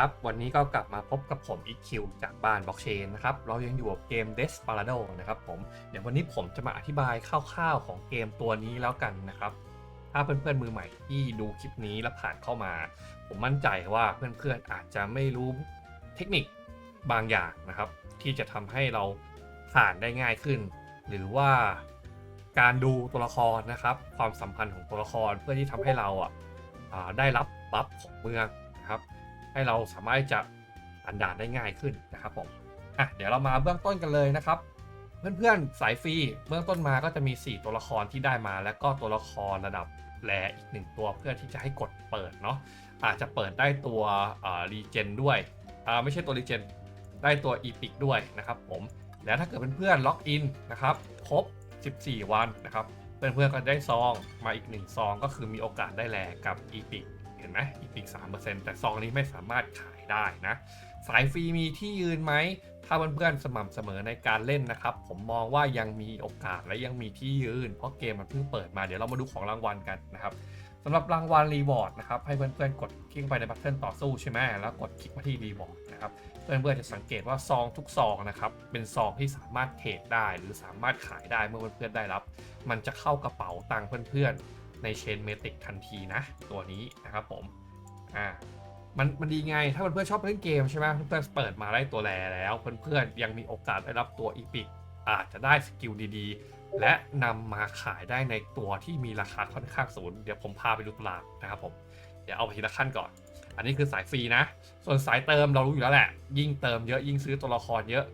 ครับ วันนี้ก็กลับมาพบกับผมอีคิวจากบ้านบล็อกเชนนะครับ เรายังอยู่กับเกม Desperado นะครับผม เดี๋ยววันนี้ผมจะมาอธิบายคร่าวๆของเกมตัวนี้แล้วกันนะครับ ถ้าเพื่อนๆมือใหม่ที่ดูคลิปนี้แล้วผ่านเข้ามา ผมมั่นใจว่าเพื่อนๆอาจจะไม่รู้เทคนิคบางอย่างนะครับ ที่จะทำให้เราผ่านได้ง่ายขึ้น หรือว่าการดูตัวละครนะครับ ความสัมพันธ์ของตัวละครเพื่อที่ทำให้เราอะได้รับบัฟของเมืองนะครับ ให้เราสามารถจะอันด่านได้ง่ายขึ้นนะครับผมอะเดี๋ยวเรามาเบื้องต้นกันเลยนะครับ เพื่อนๆสายฟรีเบื้องต้นมาก็จะมี 4 ตัวละครที่ได้มา แล้วก็ตัวละครระดับแรอีกหนึ่งตัวเพื่อที่จะให้กดเปิดเนาะอาจจะเปิดได้ตัวรีเจนด้วยไม่ใช่ตัวรีเจนได้ตัวอีพิกด้วยนะครับผมแล้วถ้าเกิดเพื่อนๆล็อกอินนะครับครบ 14 วันนะครับเพื่อนๆก็ได้ซองมาอีก 1 ซองก็คือมีโอกาสได้แลกับอีพิก ห็นไหมอีพิก3%แต่ซองนี้ไม่สามารถขายได้นะ สายฟรีมีที่ยืนไหม ถ้าเพื่อนๆสม่ำเสมอในการเล่นนะครับ ผมมองว่ายังมีโอกาสและยังมีที่ยืน เพราะเกมมันเพิ่งเปิดมาเดี๋ยวเรามาดูของรางวัลกันนะครับสำหรับรางวัลรีวอร์ดนะครับให้เพื่อนๆกดคลิกไปในบัตเทิลต่อสู้ใช่ไหมแล้วกดคลิกมาที่รีวอร์ดนะครับเพื่อนๆจะสังเกตว่าซองทุกซองนะครับเป็นซองที่สามารถเทรดได้ หรือสามารถขายได้เมื่อเพื่อนๆได้รับ มันจะเข้ากระเป๋าตังค์เพื่อนๆ ในเชนเมติกทันทีนะ ตัวนี้นะครับผมอ่ามันมันดีไงถ้าเพื่อนๆชอบเล่นเกมใช่ไหมเพื่อนๆเปิดมาได้ตัวแรแล้ว เพื่อนๆยังมีโอกาสได้รับตัวอีพิกอาจจะได้สกิลดีๆ และนำมาขายได้ในตัวที่มีราคาค่อนข้างสูงเดี๋ยวผมพาไปดูตลาดนะครับผม เดี๋ยวเอาไปทีละขั้นก่อน อันนี้คือสายฟรีนะ ส่วนสายเติมเรารู้อยู่แล้วแหละ ยิ่งเติมเยอะยิ่งซื้อตัวละครเยอะ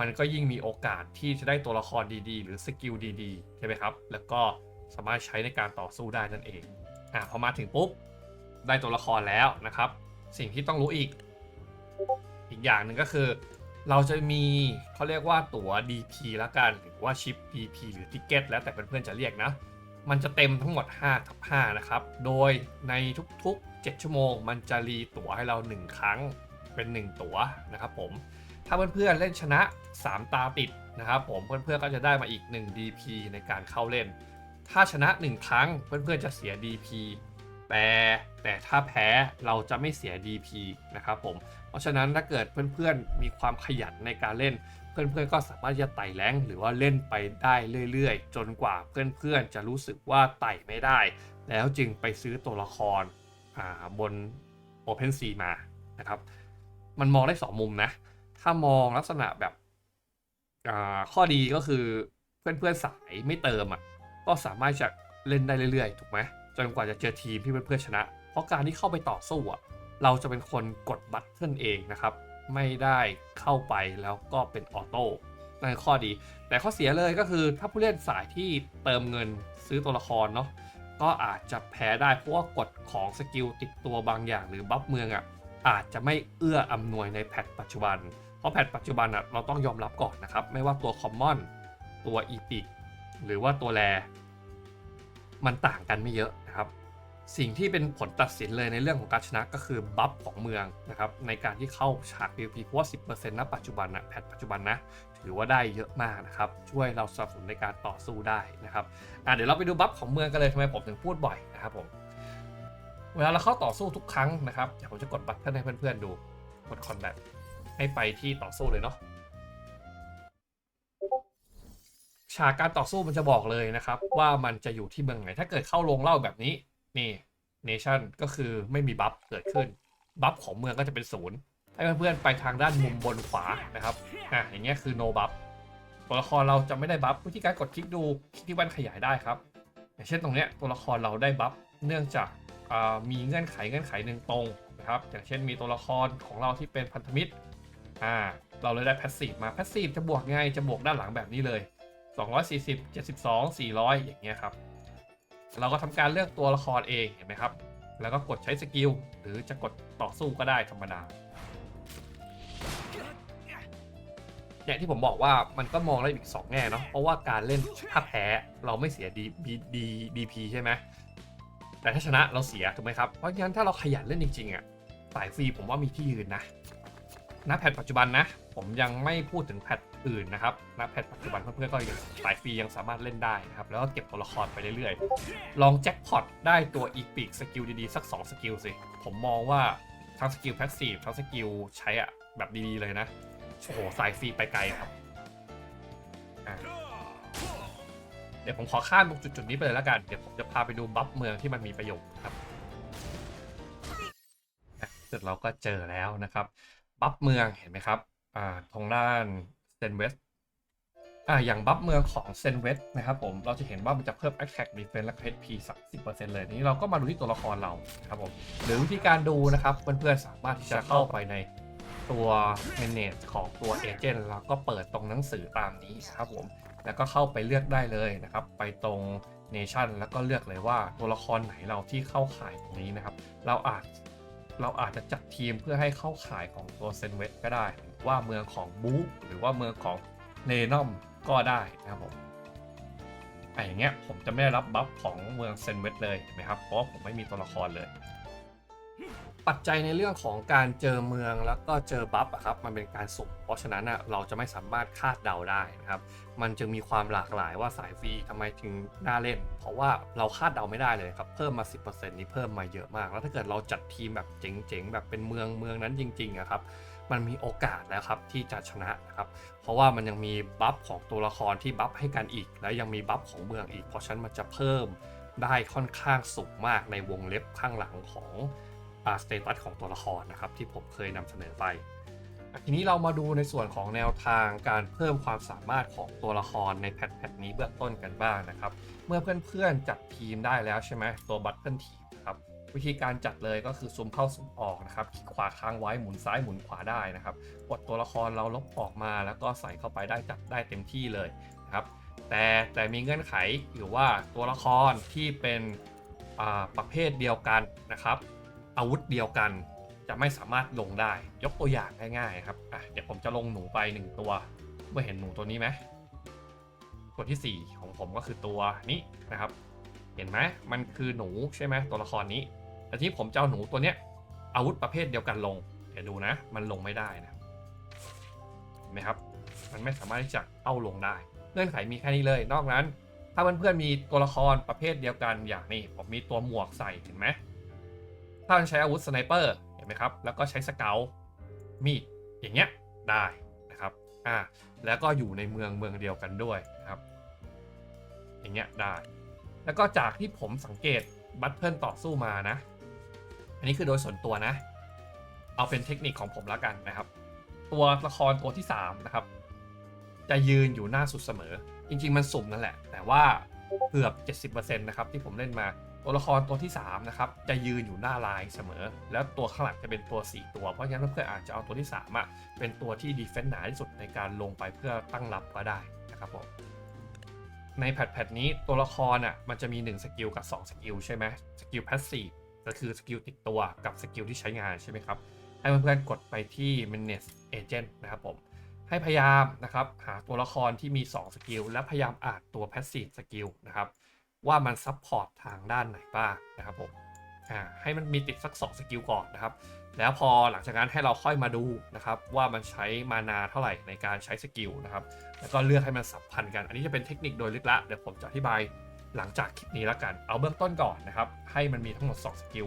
มันก็ยิ่งมีโอกาสที่จะได้ตัวละครดีๆ หรือสกิลดีๆใช่ไหมครับ แล้วก็ สามารถใช้ในการต่อสู้ได้นั่นเองอะพอมาถึงปุ๊บได้ตัวละครแล้วนะครับ สิ่งที่ต้องรู้อีก อีกอย่างหนึ่งก็คือ เราจะมีเขาเรียกว่าตั๋ว DP ละกันหรือว่าชิป DP หรือติเกตแล้วแต่เพื่อนๆจะเรียกนะ มันจะเต็มทั้งหมด5ทับ5นะครับ โดยในทุกๆ 7 ชั่วโมง มันจะรีตั๋วให้เรา 1 ครั้งเป็น 1 ตั๋วนะครับผมถ้าเพื่อนๆเล่นชนะ 3 ตาติดนะครับผมเพื่อนๆก็จะได้มาอีก 1 DP ในการเข้าเล่น ถ้าชนะ 1 ครั้งเพื่อนๆจะเสีย DP แต่แต่ถ้าแพ้เราจะไม่เสีย DP นะครับผม เพราะฉะนั้นถ้าเกิดเพื่อนๆมีความขยันในการเล่น เพื่อนๆก็สามารถจะไต่แรงหรือว่าเล่นไปได้เรื่อยๆ จนกว่าเพื่อนๆจะรู้สึกว่าไต่ไม่ได้ แล้วจึงไปซื้อตัวละครบน OpenSea มานะครับ มันมองได้สองมุมนะ ถ้ามองลักษณะแบบข้อดีก็คือเพื่อนๆสายไม่เติมอะ ก็สามารถจะเล่นได้เรื่อยๆ ถูกไหมจนกว่าจะเจอทีมที่เพื่อนๆชนะ เพราะการที่เข้าไปต่อสู้อะเราจะเป็นคนกดบัตเทิลเองนะครับ ไม่ได้เข้าไปแล้วก็เป็นออโต้นั่นข้อดี แต่ข้อเสียเลยก็คือถ้าผู้เล่นสายที่เติมเงินซื้อตัวละครเนาะก็อาจจะแพ้ได้เพราะว่ากฎของสกิลติดตัวบางอย่างหรือบัฟเมืองอะอาจจะไม่เอื้ออำนวยในแพทปัจจุบัน เพราะแพทปัจจุบันอะเราต้องยอมรับก่อนนะครับ ไม่ว่าตัวคอมมอนตัวอีพิก หรือว่าตัวแรมันต่างกันไม่เยอะนะครับ สิ่งที่เป็นผลตัดสินเลยในเรื่องของการชนะก็คือบัฟของเมืองนะครับในการที่เข้าฉาก PVP เพราะว่า 10%ณปัจจุบันนะแพทปัจจุบันนะถือว่าได้เยอะมากนะครับ ช่วยเราสนับสนุนในการต่อสู้ได้นะครับอะเดี๋ยวเราไปดูบัฟของเมืองกันเลยทำไมผมถึงพูดบ่อยนะครับผมเวลาเราเข้าต่อสู้ทุกครั้งนะครับเดี๋ยวผมจะกดบัตรให้เพื่อนๆดูกดคอนแบทให้ไปที่ต่อสู้เลยเนาะ ฉากการต่อสู้มันจะบอกเลยนะครับ ว่ามันจะอยู่ที่เมืองไหน ถ้าเกิดเข้าโรงเล่าแบบนี้ นี่เนชั่นก็คือไม่มีบัฟเกิดขึ้น บัฟของเมืองก็จะเป็นศูนย์ให้เพื่อนๆไปทางด้านมุมบนขวานะครับอะอย่างเงี้ยคือ no buff ตัวละครเราจะไม่ได้บัฟวิธีการกดคลิกดูคลิกที่แว่นขยายได้ครับ อย่างเช่นตรงเนี้ยตัวละครเราได้บัฟเนื่องจากมีเงื่อนไขเงื่อนไขหนึ่งตรงนะครับ อย่างเช่นมีตัวละครของเราที่เป็นพันธมิตรอ่าเราเลยได้แพสซีฟมาแพสซีฟจะบวกไงจะบวกด้านหลังแบบนี้เลย 240 72 400 อย่างเงี้ยครับ เราก็ทำการเลือกตัวละครเองเห็นไหมครับ แล้วก็กดใช้สกิล หรือจะกดต่อสู้ก็ได้ธรรมดาเนี่ยที่ผมบอกว่ามันก็มองได้อีก 2 แง่เนาะเพราะว่าการเล่นถ้าแพ้เราไม่เสียดีดีดีดีพีใช่ไหมแต่ถ้าชนะเราเสียถูกไหมครับ เพราะฉะนั้นถ้าเราขยันเล่นจริงๆอะสายฟรีผมว่ามีที่ยืนนะณแพทปัจจุบันนะ ผมยังไม่พูดถึงแพท อื่นนะครับณแพทปัจจุบันเพื่อนๆก็ยังสายฟรียังสามารถเล่นได้นะครับ แล้วก็เก็บตัวละครไปเรื่อยๆ ลองแจ็คพอตได้ตัวอีพิกสกิลดีๆ สัก 2 สกิลสิ ผมมองว่าทั้งสกิลแพสซีฟทั้งสกิลใช้อะแบบดีๆ เลยนะ โอ้โห สายฟรีไปไกลครับ เดี๋ยวผมขอข้ามตรงจุดๆนี้ไปเลยแล้วกัน เดี๋ยวผมจะพาไปดูบัฟเมืองที่มันมีประโยชน์ครับเสร็จเราก็เจอแล้วนะครับ บัฟเมืองเห็นไหมครับ อ่าทางด้าน ซนเวสอ่าอย่างบัฟเมืองของเซนเวสนะครับผมเราจะเห็นว่ามันจะเพิ่ม Attack Defense และ HP สัก10%เลยนี้เราก็มาดูที่ตัวละครเราครับผมหรือวิธีการดูนะครับเพื่อนๆสามารถที่จะเข้าไปในตัว Manage ของตัว Agent แล้วก็เปิดตรงหนังสือตามนี้ครับผมแล้วก็เข้าไปเลือกได้เลยนะครับไปตรง Nation แล้วก็เลือกเลยว่าตัวละครไหนเราที่เข้าข่ายตรงนี้นะครับ เราอาจ เราอาจจะจัดทีมเพื่อให้เข้าข่ายของตัวเซนเวตก็ได้หรือว่าเมืองของบู๊หรือว่าเมืองของเนนอมก็ได้นะครับผมไอ้อย่างเงี้ยผมจะไม่ได้รับบัฟของเมืองเซนเวตเลยเห็นไหมครับเพราะผมไม่มีตัวละครเลย ปัจจัยในเรื่องของการเจอเมืองแล้วก็เจอบัฟอะครับมันเป็นการสุ่มเพราะฉะนั้นอะเราจะไม่สามารถคาดเดาได้นะครับ มันจึงมีความหลากหลายว่าสายฟรีทำไมถึงน่าเล่น เพราะว่าเราคาดเดาไม่ได้เลยครับเพิ่มมา 10%นี้เพิ่มมาเยอะมาก แล้วถ้าเกิดเราจัดทีมแบบเจ๋งๆ แบบเป็นเมืองเมืองนั้นจริงๆอะครับมันมีโอกาสแล้วครับที่จะชนะนะครับ เพราะว่ามันยังมีบัฟของตัวละครที่บัฟให้กันอีก แล้วยังมีบัฟของเมืองอีก เพราะฉะนั้นมันจะเพิ่มได้ค่อนข้างสูงมากในวงเล็บข้างหลังของ สเตตัสของตัวละครนะครับที่ผมเคยนำเสนอไป ทีนี้เรามาดูในส่วนของแนวทางการเพิ่มความสามารถของตัวละครในแพทแพทนี้เบื้องต้นกันบ้างนะครับ เมื่อเพื่อนๆจัดทีมได้แล้วใช่ไหมตัวบัตเทิลทีมนะครับวิธีการจัดเลยก็คือซูมเข้าซูมออกนะครับคลิกขวาค้างไว้หมุนซ้ายหมุนขวาได้นะครับกดตัวละครเราลบออกมาแล้วก็ใส่เข้าไปได้จัดได้เต็มที่เลยนะครับ แต่แต่มีเงื่อนไขอยู่ว่าตัวละครที่เป็นประเภทเดียวกันนะครับ อาวุธเดียวกัน จะไม่สามารถลงได้ ยกตัวอย่างง่ายๆครับอะเดี๋ยวผมจะลงหนูไป 1 ตัว เมื่อเห็นหนูตัวนี้ไหมตัวทีสี่ 4 ของผมก็คือตัวนี้นะครับ เห็นไหมมันคือหนูใช่ไหมตัวละครนี้แต่ที่ผมจะเอาหนูตัวเนี้ยอาวุธประเภทเดียวกันลงเดี๋ยวดูนะ มันลงไม่ได้นะเห็นไหมครับ มันไม่สามารถที่จะเอาลงได้เงื่อนไขมีแค่นี้เลย นอกนั้น ถ้าเพื่อนๆมีตัวละครประเภทเดียวกันอย่างนี้ผมมีตัวหมวกใส่เห็นไหม ถ้าใช้อาวุธสไนเปอร์เห็นไหมครับ แล้วก็ใช้สเกลมีดอย่างเงี้ยได้นะครับอ่าแล้วก็อยู่ในเมืองเมืองเดียวกันด้วยนะครับ อย่างเงี้ยได้ แล้วก็จากที่ผมสังเกตบัตเทิลต่อสู้มานะ อันนี้คือโดยส่วนตัวนะ เอาเป็นเทคนิคของผมแล้วกันนะครับ ตัวละครตัวที่3นะครับจะยืนอยู่หน้าสุดเสมอ จริง ๆ มันสุ่มนั่นแหละ แต่ว่าเกือบ 70%นะครับที่ผมเล่นมา ตัวละครตัวที่3นะครับจะยืนอยู่หน้าลายเสมอ แล้วตัวข้างหลังจะเป็นตัว 4 ตัว เพราะฉะนั้นเพื่อนอาจจะเอาตัวที่3อะเป็นตัวที่ดีเฟนต์หนาที่สุดในการลงไปเพื่อตั้งรับก็ได้นะครับผมในแพทแพทนี้ตัวละครอะมันจะมี 1 สกิลกับ 2 สกิลใช่ไหมสกิลแพสซีฟก็คือสกิลติดตัวกับสกิลที่ใช้งานใช่ไหมครับ ให้เพื่อนๆกดไปที่ manage agent นะครับผม ให้พยายามนะครับหาตัวละครที่มี 2 สกิลและพยายามอ่านตัว passive สกิลนะครับ ว่ามันซับพอร์ตทางด้านไหนบ้างนะครับผมอ่าให้มันมีติดสัก 2 สกิลก่อนนะครับ แล้วพอหลังจากนั้นให้เราค่อยมาดูนะครับ ว่ามันใช้มานาเท่าไหร่ในการใช้สกิลนะครับ แล้วก็เลือกให้มันสัมพันธ์กัน อันนี้จะเป็นเทคนิคโดยลึกละเดี๋ยวผมจะอธิบายหลังจากคลิปนี้แล้วกัน เอาเบื้องต้นก่อนนะครับ ให้มันมีทั้งหมด 2 สกิล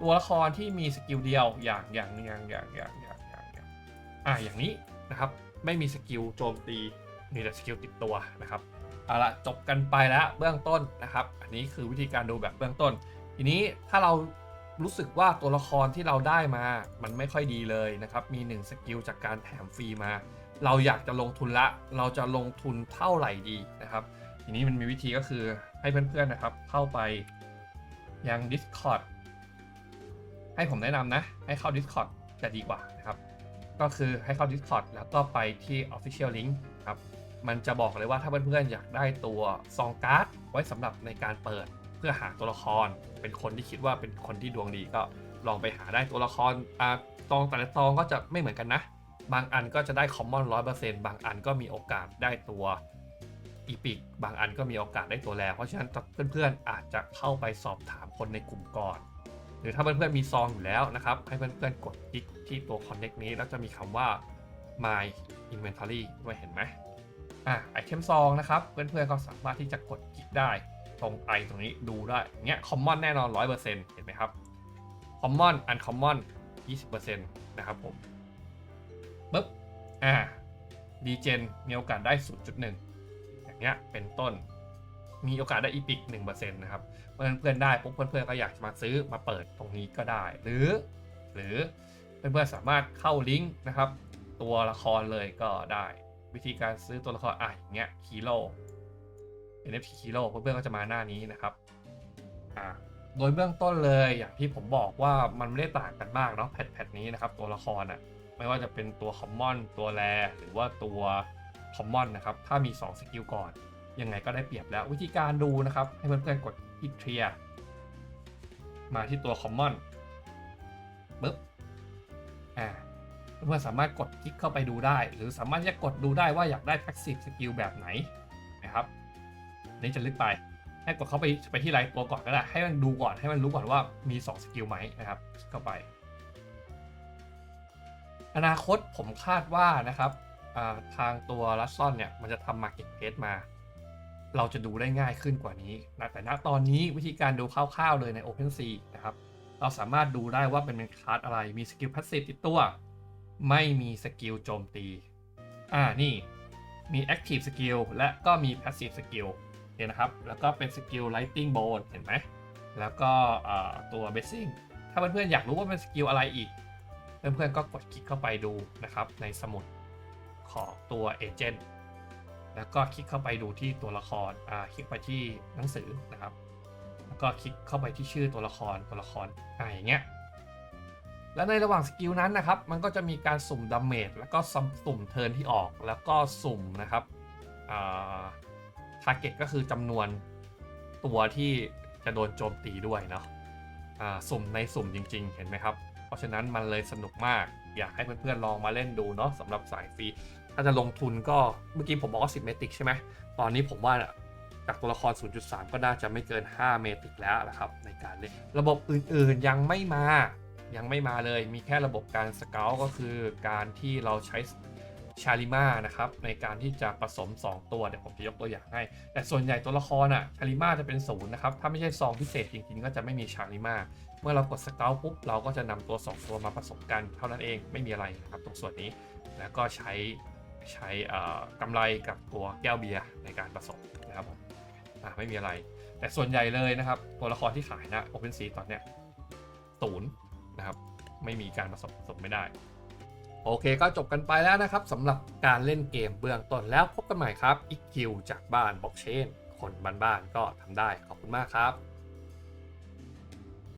ตัวละครที่มีสกิลเดียวอย่างอย่างอย่างอย่างอย่างอย่างอย่างอย่างอ่าอย่างนี้นะครับ ไม่มีสกิลโจมตีมีแต่สกิลติดตัวนะครับ เอาละจบกันไปแล้วเบื้องต้นนะครับ อันนี้คือวิธีการดูแบบเบื้องต้น ทีนี้ถ้าเรารู้สึกว่าตัวละครที่เราได้มา มันไม่ค่อยดีเลยนะครับ มี1สกิลจากการแถมฟรีมา เราอยากจะลงทุนละ เราจะลงทุนเท่าไหร่ดีนะครับ ทีนี้มันมีวิธีก็คือให้เพื่อนๆนะครับ เข้าไปยัง Discord ให้ผมแนะนำนะ ให้เข้า Discord จะดีกว่านะครับ ก็คือให้เข้า Discord แล้วก็ไปที่ Official Link ครับ มันจะบอกเลยว่าถ้าเพื่อนๆอยากได้ตัวซองการ์ดไว้สำหรับในการเปิดเพื่อหาตัวละคร เป็นคนที่คิดว่าเป็นคนที่ดวงดีก็ลองไปหาได้ตัวละครอ่าซองแต่ละซองก็จะไม่เหมือนกันนะ บางอันก็จะได้คอมมอนร้อยเปอร์เซ็นต์บางอันก็มีโอกาสได้ตัวอีพิกบางอันก็มีโอกาสได้ตัวแรเพราะฉะนั้นเพื่อนๆอาจจะเข้าไปสอบถามคนในกลุ่มก่อน หรือถ้าเพื่อนๆมีซองอยู่แล้วนะครับ ให้เพื่อนๆกดคลิกที่ตัว Connect นี้แล้วจะมีคำว่า My Inventory ด้วยเห็นไหม อะไอเทมซองนะครับ เพื่อนๆก็สามารถที่จะกดคลิกได้ ตรงไอตรงนี้ดูได้เงี้ยคอมมอนแน่นอน 100%เห็นไหมครับคอมมอนอันคอมมอน20%นะครับผมปึ๊บอ่าดีเจนมีโอกาสได้ 0.1 อย่างเงี้ยเป็นต้น มีโอกาสได้อีพิก1%นะครับเพื่อนเพื่อนๆได้ปุ๊บเพื่อนๆก็อยากจะมาซื้อมาเปิดตรงนี้ก็ได้ หรือ หรือเพื่อนๆสามารถเข้าลิงก์นะครับ ตัวละครเลยก็ได้ วิธีการซื้อตัวละครอะอย่างเงี้ยคีโร่ NFT คีโร่เพื่อนๆก็จะมาหน้านี้นะครับอ่าโดยเบื้องต้นเลยอย่างที่ผมบอกว่ามันไม่ได้ต่างกันมากเนาะแพทแพทนี้นะครับ ตัวละครอะไม่ว่าจะเป็นตัวคอมมอนตัวแรหรือว่าตัวคอมมอนนะครับ ถ้ามี 2 สกิลก่อน ยังไงก็ได้เปรียบแล้ววิธีการดูนะครับ ให้เพื่อนๆกดที่เคลียมาที่ตัวคอมมอนปึ๊บอ่า เพื่อนสามารถกดคลิกเข้าไปดูได้ หรือสามารถจะกดดูได้ว่าอยากได้ passive skill แบบไหนนะครับนี่จะลึกไปให้กดเข้าไปไปที่ไลน์ตัวก่อนก็ได้ ให้มันดูก่อนให้มันรู้ก่อนว่ามี2สกิลไหมนะครับเข้าไป อนาคตผมคาดว่านะครับทางตัวลัสซอนเนี่ยมันจะทำมาเก็ตเพจมา เราจะดูได้ง่ายขึ้นกว่านี้นะแต่ณตอนนี้วิธีการดูคร่าวๆเลยใน OpenSea นะครับ เราสามารถดูได้ว่าเป็นเป็นคลาสอะไรมีสกิลพาสซีฟติดตัว ไม่มีสกิลโจมตี อ่า นี่ มี Active Skill และก็มี Passive Skill เนี่ยนะครับ แล้วก็เป็นสกิล Lighting Bolt เห็นไหม แล้วก็ตัว Basing ถ้าเพื่อนๆอยากรู้ว่าเป็นสกิลอะไรอีก เพื่อนๆก็กดคลิกเข้าไปดูนะครับ ในสมุดของตัว Agent แล้วก็คลิกเข้าไปดูที่ตัวละคร อ่า คลิกไปที่หนังสือนะครับ แล้วก็คลิกเข้าไปที่ชื่อตัวละคร ตัวละคร อ่าอย่างเงี้ย และในระหว่างสกิลนั้นนะครับ มันก็จะมีการสุ่มดาเมจแล้วก็สุ่มเทิร์นที่ออกแล้วก็สุ่มนะครับทาร์เก็ตก็คือจำนวนตัวที่จะโดนโจมตีด้วยเนาะสุ่มในสุ่มจริง ๆ เห็นไหมครับ เพราะฉะนั้นมันเลยสนุกมาก อยากให้เพื่อนๆลองมาเล่นดูเนาะสำหรับสายฟรีถ้าจะลงทุนก็เมื่อกี้ผมบอกว่า 10 เมติกใช่ไหมตอนนี้ผมว่าจากตัวละคร 0.3 ก็น่าจะไม่เกิน 5 เมติกแล้วนะครับในการเล่น ระบบอื่นๆยังไม่มา ยังไม่มาเลยมีแค่ระบบการสเกลก็คือการที่เราใช้ชาลิมานะครับในการที่จะผสม 2 ตัวเดี๋ยวผมจะยกตัวอย่างให้ แต่ส่วนใหญ่ตัวละครอะชาลิมาจะเป็นศูนย์นะครับ ถ้าไม่ใช่ซองพิเศษจริงๆ ก็จะไม่มีชาลิมาเมื่อเรากดสเกลปุ๊บเราก็จะนำตัว 2 ตัวมาผสมกันเท่านั้นเองไม่มีอะไรนะครับตรงส่วนนี้แล้วก็ใช้ใช้กำไรกับตัวแก้วเบียร์ในการผสมนะครับผมไม่มีอะไร แต่ส่วนใหญ่เลยนะครับ ตัวละครที่ขายนะ OpenSea ตอนเนี้ยศูนย์ นะครับ ไม่มีการผสมผสมไม่ได้ โอเคก็จบกันไปแล้วนะครับสำหรับการเล่นเกมเบื้องต้นแล้วพบกันใหม่ครับอีกคิวจากบ้านบล็อกเชนคนบ้านๆก็ทำได้ขอบคุณมากครับ